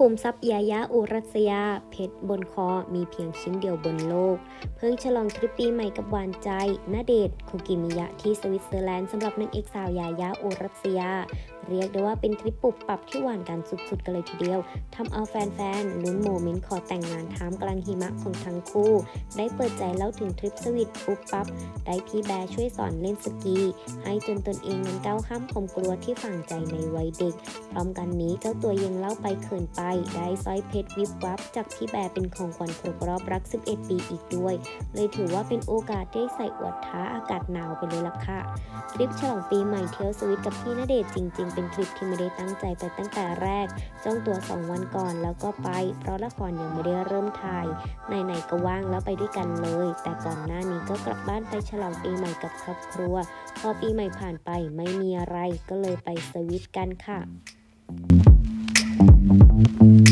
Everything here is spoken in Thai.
คุมทรัพย์ยายาอุรัสยา เพชรบนคอมีเพียงชิ้นเดียวบนโลก เพิ่งฉลองทริปปีใหม่กับหวานใจณเดชคุกิมิยะที่สวิตเซอร์แลนด์สำหรับนางเอกสาวยายาอุรัสยา เรียกได้ว่าเป็นทริปปุบปับที่หวานกันสุดๆกันเลยทีเดียวทำเอาแฟนๆลุ้นโมเมนต์ขอแต่งงานท่ามกลางหิมะของทั้งคู่ ได้เปิดใจเล่าถึงทริปสวีทปุ๊บปั๊บได้พี่แบร์ช่วยสอนเล่นสกี ให้จนตนเองนั้นก้าวข้ามความกลัวที่ฝังใจในวัยเด็ก พร้อมกันนี้เจ้าตัวยังเล่าไปเขินไปได้สร้อยเพชรวิบวับจากพี่แบร์เป็นของขวัญครบรอบรัก 11 ปีอีกด้วย เลยถือว่าเป็นโอกาสได้ใส่อวดท้าอากาศหนาวไปเลยล่ะค่ะทริปฉลองปีใหม่เที่ยวสวิตกับพี่ณเดชน์จริง ๆ เป็นทริปที่ไม่ได้ตั้งใจไปตั้งแต่แรก จ้องตัว 2 วันก่อนแล้วก็ไป เพราะละครยังไม่ได้เริ่มถ่ายไหนๆก็ว่างแล้วไปด้วยกันเลย แต่ก่อนหน้านี้ก็กลับบ้านไปฉลองปีใหม่กับครอบครัว พอปีใหม่ผ่านไปไม่มีอะไรก็เลยไปสวิตกันค่ะ ค